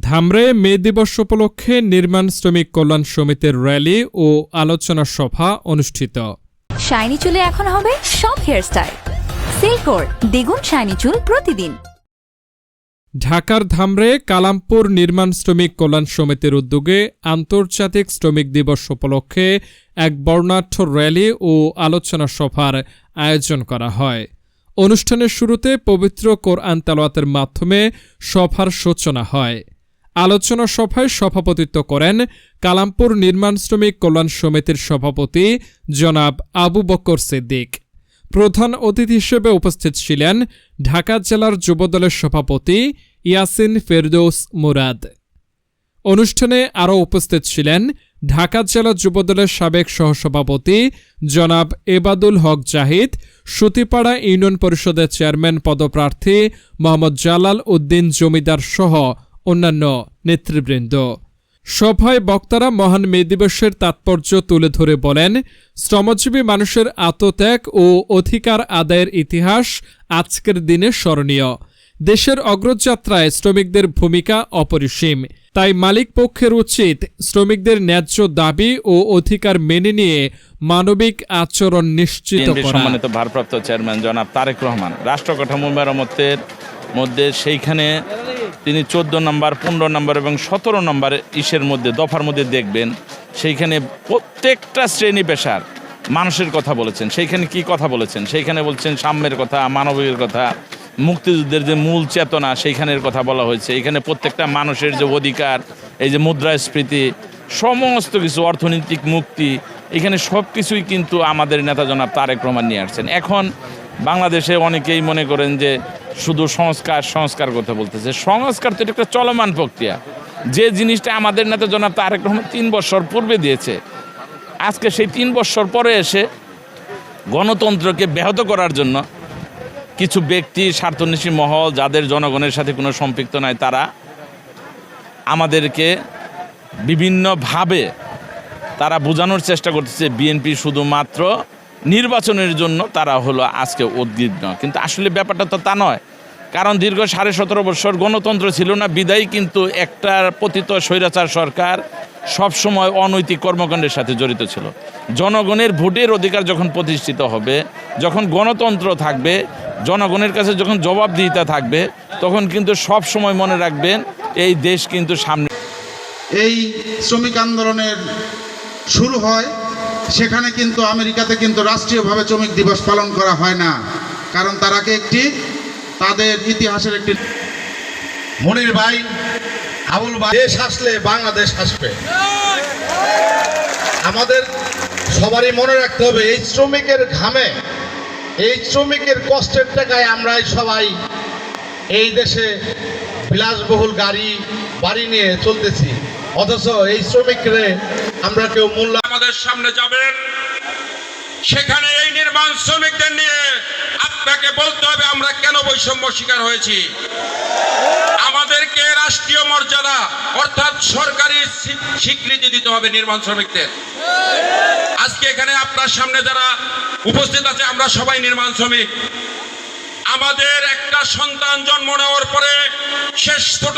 ধামরে মে দিবস উপলক্ষে নির্মাণ শ্রমিক কল্যাণ সমিতির র্যালি ও আলোচনা সভা অনুষ্ঠিত। শাইনি চুলে এখন হবে সব হেয়ারস্টাইল। সিল্কোর দ্বিগুণ শাইনি চুল প্রতিদিন। ঢাকার ধামরে কালামপুর নির্মাণ শ্রমিক কল্যাণ সমিতির উদ্যোগে আন্তর্জাতিক শ্রমিক দিবস উপলক্ষে এক বর্ণাঢ্য র্যালি ও আলোচনা সভার আয়োজন করা হয়। অনুষ্ঠানের শুরুতে পবিত্র কোরআন তেলাওয়াতের মাধ্যমে সভার সূচনা হয়। আলোচনা সভায় সভাপতিত্ব করেন কালামপুর নির্মাণ শ্রমিক কল্যাণ সমিতির সভাপতি জনাব আবু বকর সিদ্দিক। প্রধান অতিথি হিসেবে উপস্থিত ছিলেন ঢাকা জেলার যুবদলের সভাপতি ইয়াসিন ফেরদৌস মুরাদ। অনুষ্ঠানে আরও উপস্থিত ছিলেন ঢাকা জেলা যুবদলের সাবেক সহসভাপতি জনাব এবাদুল হক জাহিদ, সুতিপাড়া ইউনিয়ন পরিষদের চেয়ারম্যান পদপ্রার্থী মোহাম্মদ জালাল উদ্দিন জমিদার সহ অন্যান্য নেতৃবৃন্দ। সভায় বক্তারা মহান মে দিবসের তাৎপর্য তুলে ধরে বলেন শ্রমজীবী মানুষের আত্মত্যাগ ও অধিকার আদায়ের ইতিহাস আজকের দিনে স্মরণীয়। দেশের অগ্রযাত্রায় শ্রমিকদের ভূমিকা অপরিসীম। তাই মালিক পক্ষের উচিত শ্রমিকদের ন্যায্য দাবি ও অধিকার মেনে নিয়ে মানবিক আচরণ নিশ্চিত সম্মানিত ভারপ্রাপ্ত চেয়ারম্যান জনাব তারেক রহমান রাষ্ট্র কাঠামো মেরামতের মধ্যে সেইখানে তিনি চোদ্দ নম্বর, পনেরো নম্বর এবং সতেরো নম্বর ইসের মধ্যে, দফার মধ্যে দেখবেন, সেইখানে প্রত্যেকটা শ্রেণি পেশার মানুষের কথা বলেছেন। সেইখানে কি কথা বলেছেন? সেইখানে বলছেন সাম্যের কথা, মানবিকের কথা, মুক্তিযুদ্ধের যে মূল চেতনা, সেইখানের কথা বলা হয়েছে। এখানে প্রত্যেকটা মানুষের যে অধিকার, এই যে মুদ্রাস্ফীতি, সমস্ত কিছু, অর্থনৈতিক মুক্তি, এখানে সব কিছুই কিন্তু আমাদের নেতা জনাব তারেক রহমান নিয়ে আসছেন। এখন বাংলাদেশে অনেকেই মনে করেন যে শুধু সংস্কার সংস্কার কথা বলতেছে। সংস্কার তো এটা একটা চলমান প্রক্রিয়া। যে জিনিসটা আমাদের নেতা জনাব তারেক রহমান তিন বছর পূর্বে দিয়েছে, আজকে সেই তিন বছর পরে এসে গণতন্ত্রকে ব্যাহত করার জন্য কিছু ব্যক্তি, স্বার্থন্বেষী মহল, যাদের জনগণের সাথে কোনো সম্পৃক্ত নাই, তারা আমাদেরকে বিভিন্নভাবে তারা বোঝানোর চেষ্টা করতেছে, বিএনপি শুধুমাত্র নির্বাচনের জন্য তারা হলো আজকে উদ্বিগ্ন। কিন্তু আসলে ব্যাপারটা তো তা নয়। কারণ দীর্ঘ সাড়ে সতেরো বছর গণতন্ত্র ছিল না, বিদায়ী কিন্তু একটা পতিত স্বৈরাচার সরকার সবসময় অনৈতিক কর্মকাণ্ডের সাথে জড়িত ছিল। জনগণের ভোটের অধিকার যখন প্রতিষ্ঠিত হবে, যখন গণতন্ত্র থাকবে, জনগণের কাছে যখন জবাবদিহিতা থাকবে, তখন কিন্তু সব সময় মনে রাখবেন এই দেশ কিন্তু সামনে এই শ্রমিক আন্দোলনের শুরু হয়, সেখানে কিন্তু আমেরিকাতে কিন্তু রাষ্ট্রীয়ভাবে শ্রমিক দিবস পালন করা হয় না। কারণ তারাকে একটি তাদের ইতিহাসের একটি মনির ভাই, আবুল ভাই, দেশ আসলে বাংলাদেশ আসবে আমাদের সবারই মনে রাখতে হবে, এই শ্রমিকের ঘামে, এই শ্রমিকের কষ্টের টাকায় আমরাই সবাই এই দেশে বিলাসবহুল গাড়ি, বাড়ি নিয়ে চলতেছি। অথচ এই শ্রমিকরে আমরা কেউ মূল্য আমাদের সামনে যাবেন। সেখানে এই নির্মাণ শ্রমিকদের নিয়ে আপনাকে বলতে হবে, আমরা বৈষম্য শিকার হয়েছি। আমাদেরকে রাষ্ট্রীয় মর্যাদা, অর্থাৎ সরকারি স্বীকৃতি দিতে হবে নির্মাণ শ্রমিকদের। আজকে এখানে আপনার সামনে যারা উপস্থিত আছে, আমরা সবাই নির্মাণ শ্রমিক। আমাদের একটা সন্তান জন্ম নেওয়ার পরে শেষ ছোট